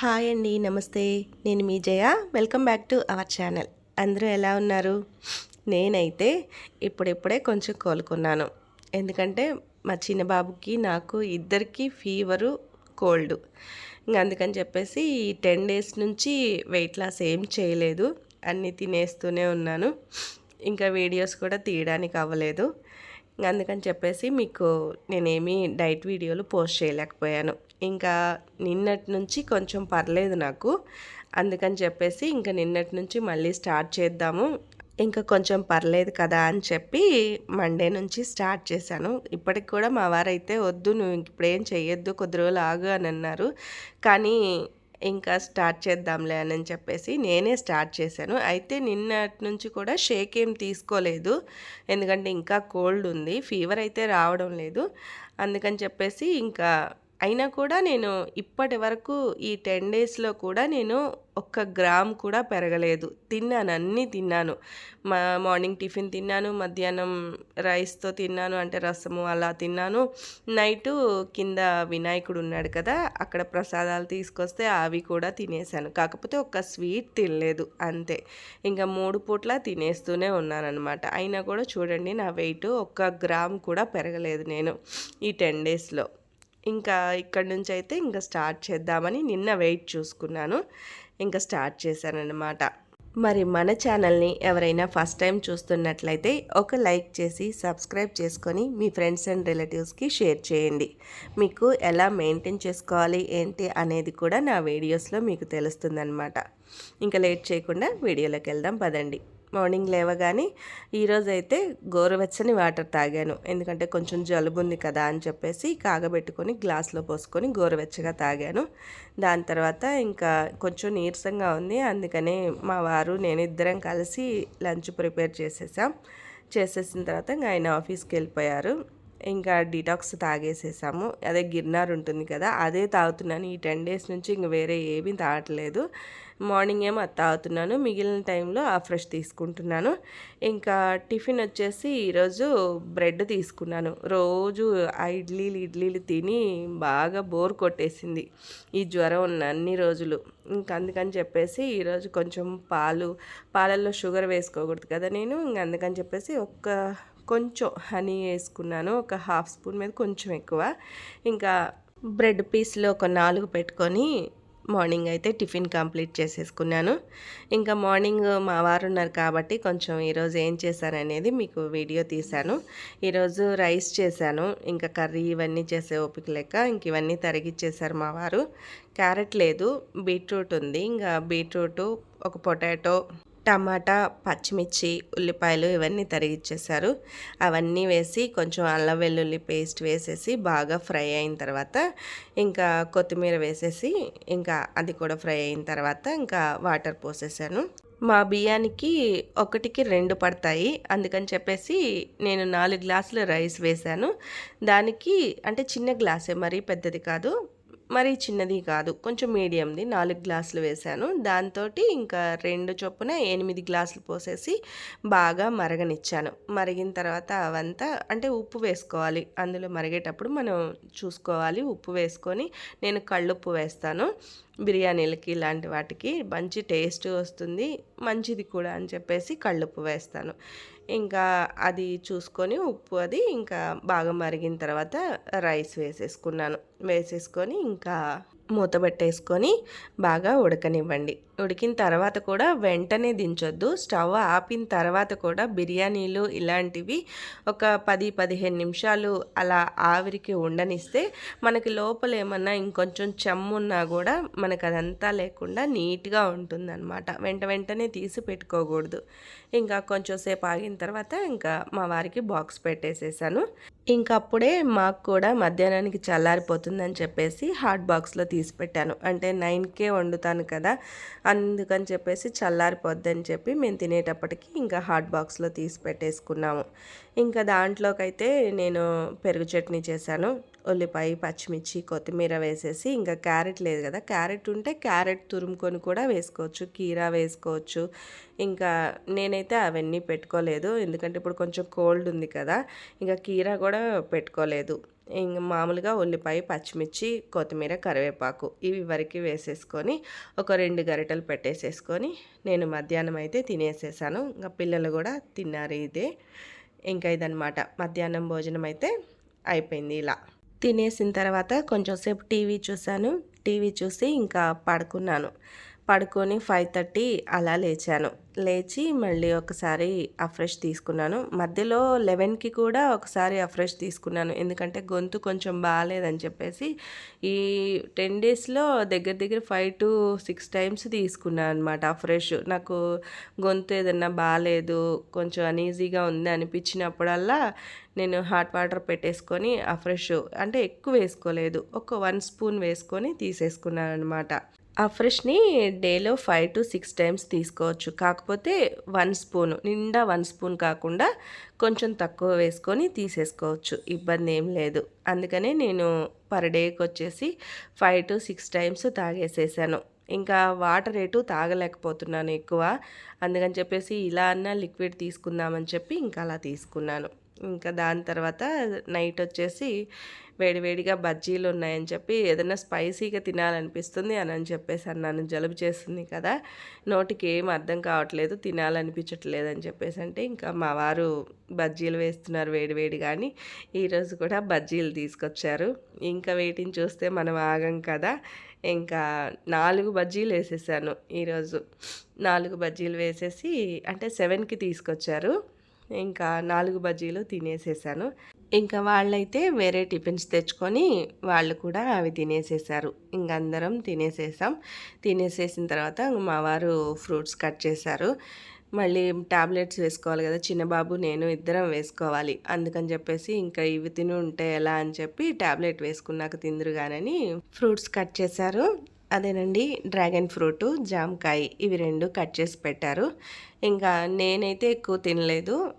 Hi అండి నమస్తే. నేను మీ Jaya. Welcome back to our channel. అందరూ ఎలా ఉన్నారు? నేనైతే ఇప్పుడిప్పుడే కొంచెం కోలుకున్నాను. ఎందుకంటే మా చిన్న బాబుకి నాకు ఇద్దరికి ఫీవరు కోల్డ్. ఇంకా అందుకని చెప్పేసి ఈ టెన్ డేస్ నుంచి వెయిట్ లాస్ ఏం చేయలేదు. అన్నీ తినేస్తూనే ఉన్నాను. ఇంకా వీడియోస్ కూడా తీయడానికి అవ్వలేదు. అందుకని చెప్పేసి మీకు నేనేమి డైట్ వీడియోలు పోస్ట్ చేయలేకపోయాను. ఇంకా నిన్నటి నుంచి కొంచెం పర్లేదు నాకు. అందుకని చెప్పేసి ఇంకా నిన్నటి నుంచి మళ్ళీ స్టార్ట్ చేద్దాము. ఇంకా కొంచెం పర్లేదు కదా అని చెప్పి మండే నుంచి స్టార్ట్ చేశాను. ఇప్పటికి కూడా మా వారైతే వద్దు నువ్వు ఇప్పుడేం చెయ్యొద్దు కొద్ది రోజులు ఆగు అని అన్నారు. కానీ ఇంకా స్టార్ట్ చేద్దాంలే అని చెప్పేసి నేనే స్టార్ట్ చేశాను. అయితే నిన్నటి నుంచి కూడా షేక్ ఏం తీసుకోలేదు. ఎందుకంటే ఇంకా కోల్డ్ ఉంది. ఫీవర్ అయితే రావడం లేదు. అందుకని చెప్పేసి ఇంకా అయినా కూడా నేను ఇప్పటి వరకు ఈ టెన్ డేస్లో కూడా నేను ఒక్క గ్రామ్ కూడా పెరగలేదు. తిన్నాను అన్నీ తిన్నాను. మా మార్నింగ్ టిఫిన్ తిన్నాను మధ్యాహ్నం రైస్తో తిన్నాను అంటే రసము అలా తిన్నాను. నైటు కింద వినాయకుడు ఉన్నాడు కదా అక్కడ ప్రసాదాలు తీసుకొస్తే అవి కూడా తినేసాను. కాకపోతే ఒక్క స్వీట్ తినలేదు అంతే. ఇంకా మూడు పూట్ల తినేస్తూనే ఉన్నానన్నమాట. అయినా కూడా చూడండి నా వెయిట్ ఒక్క గ్రామ్ కూడా పెరగలేదు నేను ఈ టెన్ డేస్లో. ఇంకా ఇక్కడి నుంచి అయితే ఇంకా స్టార్ట్ చేద్దామని నిన్న వెయిట్ చూసుకున్నాను. ఇంకా స్టార్ట్ చేశానన్నమాట. మరి మన ఛానల్ని ఎవరైనా ఫస్ట్ టైం చూస్తున్నట్లయితే ఒక లైక్ చేసి సబ్స్క్రైబ్ చేసుకొని మీ ఫ్రెండ్స్ అండ్ రిలేటివ్స్కి షేర్ చేయండి. మీకు ఎలా మెయింటైన్ చేసుకోవాలి ఏంటి అనేది కూడా నా వీడియోస్లో మీకు తెలుస్తుందన్నమాట. ఇంకా లేట్ చేయకుండా వీడియోలోకి వెళ్దాం పదండి. మార్నింగ్ లేవగానే ఈరోజు అయితే గోరువెచ్చని వాటర్ తాగాను. ఎందుకంటే కొంచెం జలుబు ఉంది కదా అని చెప్పేసి కాగబెట్టుకొని గ్లాస్లో పోసుకొని గోరువెచ్చగా తాగాను. దాని తర్వాత ఇంకా కొంచెం నీరసంగా ఉంది. అందుకనే మా వారు నేను ఇద్దరం కలిసి లంచ్ ప్రిపేర్ చేసేసాం. చేసేసిన తర్వాత ఇంకా ఆయన ఆఫీస్కి వెళ్ళిపోయారు. ఇంకా డిటాక్స్ తాగేసేసాము. అదే గిర్నార్ ఉంటుంది కదా అదే తాగుతున్నాను. ఈ టెన్ డేస్ నుంచి ఇంక వేరే ఏమీ తాగట్లేదు. మార్నింగ్ ఏమో అది తాగుతున్నాను. మిగిలిన టైంలో ఆ ఫ్రెష్ తీసుకుంటున్నాను. ఇంకా టిఫిన్ వచ్చేసి ఈరోజు బ్రెడ్ తీసుకున్నాను. రోజు ఆ ఇడ్లీలు ఇడ్లీలు తిని బాగా బోర్ కొట్టేసింది. ఈ జ్వరం ఉన్న అన్ని రోజులు. ఇంకా అందుకని చెప్పేసి ఈరోజు కొంచెం పాలు పాలల్లో షుగర్ వేసుకోకూడదు కదా నేను. ఇంక అందుకని చెప్పేసి ఒక్క కొంచెం హనీ వేసుకున్నాను ఒక హాఫ్ స్పూన్ మీద కొంచెం ఎక్కువ. ఇంకా బ్రెడ్ పీస్లో ఒక నాలుగు పెట్టుకొని మార్నింగ్ అయితే టిఫిన్ కంప్లీట్ చేసేసుకున్నాను. ఇంకా మార్నింగ్ మా వారు ఉన్నారు కాబట్టి కొంచెం ఈరోజు ఏం చేశాననేది మీకు వీడియో తీశాను. ఈరోజు రైస్ చేశాను ఇంకా కర్రీ ఇవన్నీ చేసే ఓపిక లెక్క ఇంక ఇవన్నీ తరిగిచ్చేసారు మా వారు. క్యారెట్ లేదు బీట్రూట్ ఉంది ఇంకా బీట్రూట్ ఒక పొటాటో టమాటా పచ్చిమిర్చి ఉల్లిపాయలు ఇవన్నీ తరిగిచ్చేసారు అవన్నీ వేసి కొంచెం అల్లం వెల్లుల్లి పేస్ట్ వేసేసి బాగా ఫ్రై అయిన తర్వాత ఇంకా కొత్తిమీర వేసేసి ఇంకా అది కూడా ఫ్రై అయిన తర్వాత ఇంకా వాటర్ పోసేసాను. మా బియ్యానికి ఒకటికి రెండు పడతాయి. అందుకని చెప్పేసి నేను నాలుగు గ్లాసులు రైస్ వేశాను దానికి అంటే చిన్న గ్లాసే మరీ పెద్దది కాదు. మరీ చిన్నది కాదు. కొంచెం మీడియంది. నాలుగు గ్లాసులు వేశాను. దాంతో ఇంకా రెండు చొప్పున ఎనిమిది గ్లాసులు పోసేసి బాగా మరగనిచ్చాను. మరిగిన తర్వాత అవంతా అంటే ఉప్పు వేసుకోవాలి. అందులో మరిగేటప్పుడు మనం చూసుకోవాలి. ఉప్పు వేసుకొని నేను కళ్ళుప్పు వేస్తాను. బిర్యానీలకి ఇలాంటి వాటికి మంచి టేస్ట్ వస్తుంది. మంచిది కూడా అని చెప్పేసి కళ్ళుప్పు వేస్తాను. ఇంకా అది చూసుకొని ఉప్పు అది ఇంకా బాగా మరిగిన తర్వాత రైస్ వేసేసుకున్నాను. వేసేసుకొని ఇంకా మూత పెట్టేసుకొని బాగా ఉడకనివ్వండి. ఉడికిన తర్వాత కూడా వెంటనే దించొద్దు. స్టవ్ ఆపిన తర్వాత కూడా బిర్యానీలు ఇలాంటివి ఒక పది పదిహేను నిమిషాలు అలా ఆవిరికి ఉండనిస్తే మనకి లోపల ఏమన్నా ఇంకొంచెం చెమ్మున్నా కూడా మనకు అదంతా లేకుండా నీట్గా ఉంటుందన్నమాట. వెంట వెంటనే తీసి పెట్టుకోకూడదు. ఇంకా కొంచెం సేపు ఆగిన తర్వాత ఇంకా మా వారికి బాక్స్ పెట్టేసేసాను. ఇంకప్పుడే మాకు కూడా మధ్యాహ్నానికి చల్లారిపోతుందని చెప్పేసి హాట్ బాక్స్లో తీసి పెట్టాను. అంటే నైన్కే వండుతాను కదా అందుకని చెప్పేసి చల్లారిపోద్దని చెప్పి మేము తినేటప్పటికి ఇంకా హాట్ బాక్స్లో తీసి పెట్టేసుకున్నాము. ఇంకా దాంట్లోకైతే నేను పెరుగు చట్నీ చేశాను. ఉల్లిపాయ పచ్చిమిర్చి కొత్తిమీర వేసేసి ఇంకా క్యారెట్ లేదు కదా క్యారెట్ ఉంటే క్యారెట్ తురుముకొని కూడా వేసుకోవచ్చు కీరా వేసుకోవచ్చు. ఇంకా నేనైతే అవన్నీ పెట్టుకోలేదు ఎందుకంటే ఇప్పుడు కొంచెం కోల్డ్ ఉంది కదా ఇంకా కీరా కూడా పెట్టుకోలేదు. ఇంక మామూలుగా ఉల్లిపాయ పచ్చిమిర్చి కొత్తిమీర కరివేపాకు ఇవి వరకు వేసేసుకొని ఒక రెండు గరిటెలు పెట్టేసేసుకొని నేను మధ్యాహ్నం అయితే తినేసేసాను. ఇంకా పిల్లలు కూడా తిన్నారు ఇదే. ఇంకా ఇదనమాట మధ్యాహ్నం భోజనం అయితే అయిపోయింది ఇలా. తినేసిన తర్వాత కొంచెంసేపు టీవీ చూశాను. టీవీ చూసి ఇంకా పడుకున్నాను. పడుకొని ఫైవ్ థర్టీ అలా లేచాను. లేచి మళ్ళీ ఒకసారి అఫ్రెష్ తీసుకున్నాను. మధ్యలో లెవెన్కి కూడా ఒకసారి అఫ్రెష్ తీసుకున్నాను. ఎందుకంటే గొంతు కొంచెం బాగాలేదని చెప్పేసి ఈ టెన్ డేస్లో దగ్గర దగ్గర ఫైవ్ టు సిక్స్ టైమ్స్ తీసుకున్నాను అనమాట అఫ్రెష్ నాకు గొంతు ఏదన్నా బాగాలేదు కొంచెం అనీజీగా ఉంది అనిపించినప్పుడల్లా నేను హాట్ వాటర్ పెట్టేసుకొని అఫ్రెష్ అంటే ఎక్కువ వేసుకోలేదు. ఒక వన్ స్పూన్ వేసుకొని తీసేసుకున్నాను అనమాట ఆ ఫ్రెష్ని డేలో ఫైవ్ టు సిక్స్ టైమ్స్ తీసుకోవచ్చు. కాకపోతే వన్ స్పూన్ నిండా వన్ స్పూన్ కాకుండా కొంచెం తక్కువ వేసుకొని తీసేసుకోవచ్చు. ఇబ్బంది ఏం లేదు. అందుకనే నేను పర్ డేకి వచ్చేసి ఫైవ్ టు సిక్స్ టైమ్స్ తాగేసేసాను. ఇంకా వాటర్ రేటు తాగలేకపోతున్నాను ఎక్కువ. అందుకని చెప్పేసి ఇలా అన్న లిక్విడ్ తీసుకుందామని చెప్పి ఇంకా అలా తీసుకున్నాను. ఇంకా దాని తర్వాత నైట్ వచ్చేసి వేడివేడిగా బజ్జీలు ఉన్నాయని చెప్పి ఏదైనా స్పైసీగా తినాలనిపిస్తుంది అని అని చెప్పేసి అన్నాను. జలుబు చేస్తుంది కదా నోటికి ఏం అర్థం కావట్లేదు తినాలనిపించట్లేదు అని చెప్పేసి అంటే ఇంకా మా వారు బజ్జీలు వేస్తున్నారు వేడివేడి కానీ ఈరోజు కూడా బజ్జీలు తీసుకొచ్చారు. ఇంకా వేటిని చూస్తే మనం ఆగం కదా ఇంకా నాలుగు బజ్జీలు వేసేసాను ఈరోజు నాలుగు బజ్జీలు వేసేసి అంటే సెవెన్కి తీసుకొచ్చారు. ఇంకా నాలుగు బజ్జీలు తినేసేసాను. ఇంకా వాళ్ళైతే వేరే టిఫిన్స్ తెచ్చుకొని వాళ్ళు కూడా అవి తినేసేసారు. ఇంక అందరం తినేసేసాం. తినేసేసిన తర్వాత మా వారు ఫ్రూట్స్ కట్ చేశారు. మళ్ళీ ట్యాబ్లెట్స్ వేసుకోవాలి కదా చిన్నబాబు నేను ఇద్దరం వేసుకోవాలి. అందుకని చెప్పేసి ఇంకా ఇవి తిని ఉంటే ఎలా అని చెప్పి ట్యాబ్లెట్ వేసుకున్నాక తిందురుగానని ఫ్రూట్స్ కట్ చేశారు. అదేనండి డ్రాగన్ ఫ్రూట్ జామకాయ ఇవి రెండు కట్ చేసి పెట్టారు. ఇంకా నేనైతే ఎక్కువ తినలేదు.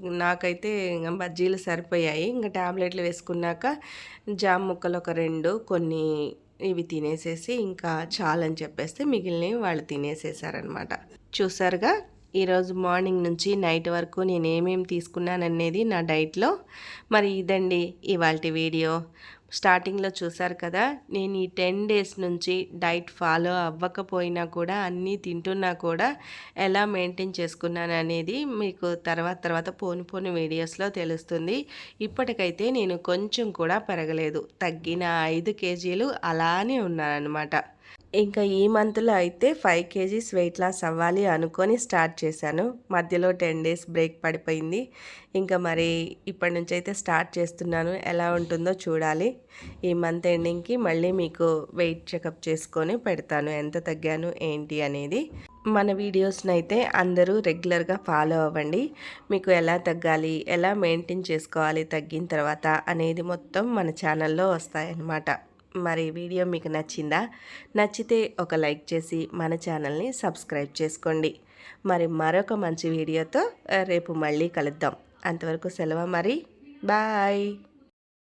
నాకైతే ఇంకా బజ్జీలు సరిపోయాయి. ఇంకా ట్యాబ్లెట్లు వేసుకున్నాక జామ్ ముక్కలు ఒక రెండు కొన్ని ఇవి తినేసేసి ఇంకా చాలని చెప్పేస్తే మిగిలినవి వాళ్ళు తినేసేసారనమాట చూసారుగా ఈరోజు మార్నింగ్ నుంచి నైట్ వరకు నేను ఏమేమి తీసుకున్నాననేది నా డైట్లో. మరి ఇదండి ఇవాళ వీడియో. స్టార్టింగ్లో చూసారు కదా నేను ఈ టెన్ డేస్ నుంచి డైట్ ఫాలో అవ్వకపోయినా కూడా అన్నీ తింటున్నా కూడా ఎలా మెయింటైన్ చేసుకున్నాను అనేది మీకు తర్వాత తర్వాత పోను పోను వీడియోస్లో తెలుస్తుంది. ఇప్పటికైతే నేను కొంచెం కూడా పెరగలేదు. తగ్గిన ఐదు కేజీలు అలానే ఉన్నానన్నమాట. ఇంకా ఈ మంత్లో అయితే ఫైవ్ కేజీస్ వెయిట్ లాస్ అవ్వాలి అనుకొని స్టార్ట్ చేశాను. మధ్యలో టెన్ డేస్ బ్రేక్ పడిపోయింది. ఇంకా మరి ఇప్పటి నుంచి అయితే స్టార్ట్ చేస్తున్నాను. ఎలా ఉంటుందో చూడాలి. ఈ మంత్ ఎండింగ్కి మళ్ళీ మీకు వెయిట్ చెకప్ చేసుకొని పెడతాను. ఎంత తగ్గాను ఏంటి అనేది. మన వీడియోస్ని అయితే అందరూ రెగ్యులర్గా ఫాలో అవ్వండి. మీకు ఎలా తగ్గాలి ఎలా మెయింటైన్ చేసుకోవాలి తగ్గిన తర్వాత అనేది మొత్తం మన ఛానల్లో వస్తాయన్నమాట. మరి వీడియో మీకు నచ్చిందా? నచ్చితే ఒక లైక్ చేసి మన ఛానల్ని సబ్స్క్రైబ్ చేసుకోండి. మరి మరొక మంచి వీడియోతో రేపు మళ్ళీ కలుద్దాం. అంతవరకు సెలవు మరి. బాయ్.